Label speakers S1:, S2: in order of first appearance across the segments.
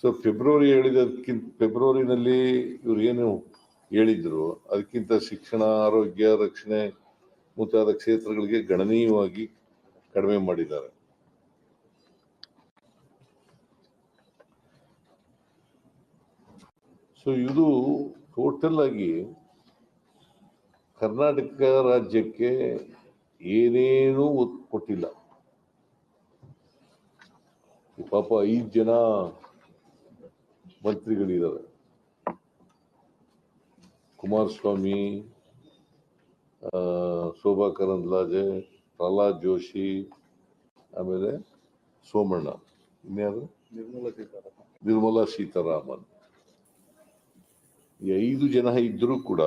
S1: So February ಹೇಳಿದಕ್ಕಿಂತ ಫೆಬ್ರವರಿನಲ್ಲಿ ಇವ್ರು ಏನು ಹೇಳಿದ್ರು, ಅದಕ್ಕಿಂತ ಶಿಕ್ಷಣ, ಆರೋಗ್ಯ, ರಕ್ಷಣೆ ಮುಂತಾದ ಕ್ಷೇತ್ರಗಳಿಗೆ ಗಣನೀಯವಾಗಿ ಕಡಿಮೆ ಮಾಡಿದ್ದಾರೆ. ಸೊ ಇದು ಟೋಟಲ್ ಆಗಿ ಕರ್ನಾಟಕ ರಾಜ್ಯಕ್ಕೆ ಏನೇನೂ ಕೊಟ್ಟಿಲ್ಲ. ಪಾಪ ಐದು ಜನ ಮಂತ್ರಿಗಳಿದ್ದಾರೆ ಕುಮಾರಸ್ವಾಮಿ ಶೋಭಾ ಕರಂದ್ಲಾಜೆ ಪ್ರಹ್ಲಾದ್ ಜೋಶಿ ಆಮೇಲೆ ಸೋಮಣ್ಣ. ಇನ್ಯಾರು?
S2: ನಿರ್ಮಲಾ ಸೀತಾರಾಮನ್.
S1: ನಿರ್ಮಲಾ ಸೀತಾರಾಮನ್. ಈ ಐದು ಜನ ಇದ್ರೂ ಕೂಡ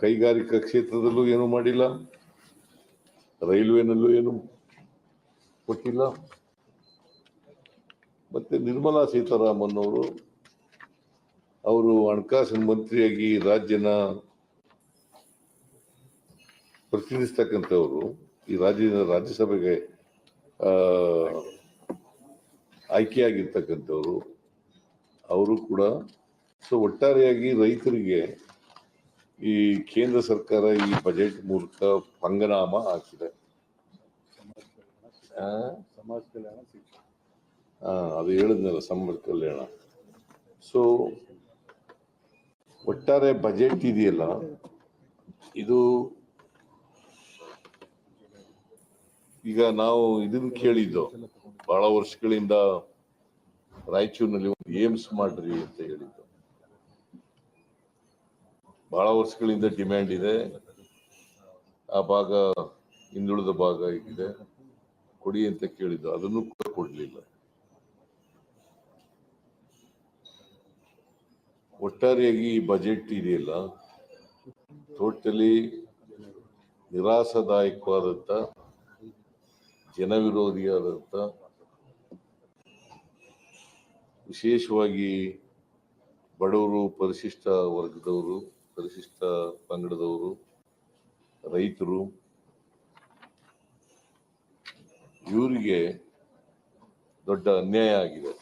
S1: ಕೈಗಾರಿಕಾ ಕ್ಷೇತ್ರದಲ್ಲೂ ಏನು ಮಾಡಿಲ್ಲ ರೈಲ್ವೆನಲ್ಲೂ ಏನು ಕೊಟ್ಟಿಲ್ಲ. ಮತ್ತೆ ನಿರ್ಮಲಾ ಸೀತಾರಾಮನ್ ಅವರು ಅವರು ಹಣಕಾಸಿನ ಮಂತ್ರಿಯಾಗಿ ರಾಜ್ಯನ ಪ್ರತಿನಿಧಿಸ್ತಕ್ಕಂಥವರು ಈ ರಾಜ್ಯದ ರಾಜ್ಯಸಭೆಗೆ ಆಯ್ಕೆಯಾಗಿರ್ತಕ್ಕಂಥವರು ಅವರು ಕೂಡ ಸೊ ಒಟ್ಟಾರೆಯಾಗಿ ರೈತರಿಗೆ ಈ ಕೇಂದ್ರ ಸರ್ಕಾರ ಈ ಬಜೆಟ್ ಮೂಲಕ ಪಂಗನಾಮ ಹಾಕಿದೆ.
S2: ಸಮಾಜ ಕಲ್ಯಾಣ
S1: ಅದು ಹೇಳಿದ್ನಲ್ಲ ಸಂಬಳ ಕಲ್ಯಾಣ. ಸೊ ಒಟ್ಟಾರೆ ಬಜೆಟ್ ಇದೆಯಲ್ಲ, ಇದು ಈಗ ನಾವು ಇದನ್ನ ಕೇಳಿದ್ದು ಬಹಳ ವರ್ಷಗಳಿಂದ ರಾಯಚೂರಿನಲ್ಲಿ ಒಂದು ಏಮ್ಸ್ ಮಾಡ್ರಿ ಅಂತ ಹೇಳಿದ್ದು. ಬಹಳ ವರ್ಷಗಳಿಂದ ಡಿಮ್ಯಾಂಡ್ ಇದೆ. ಆ ಭಾಗ ಹಿಂದುಳಿದ ಭಾಗ ಇದೆ ಕೊಡಿ ಅಂತ ಕೇಳಿದ್ದು, ಅದನ್ನು ಕೂಡ ಕೊಡ್ಲಿಲ್ಲ. ಒಟ್ಟಾರೆಯಾಗಿ ಈ ಬಜೆಟ್ ಇದೆಯಲ್ಲ ಟೋಟಲಿ ನಿರಾಸದಾಯಕವಾದಂಥ ಜನವಿರೋಧಿಯಾದಂಥ ವಿಶೇಷವಾಗಿ ಬಡವರು, ಪರಿಶಿಷ್ಟ ವರ್ಗದವರು, ಪರಿಶಿಷ್ಟ ಪಂಗಡದವರು, ರೈತರು, ಇವರಿಗೆ ದೊಡ್ಡ ಅನ್ಯಾಯ ಆಗಿದೆ.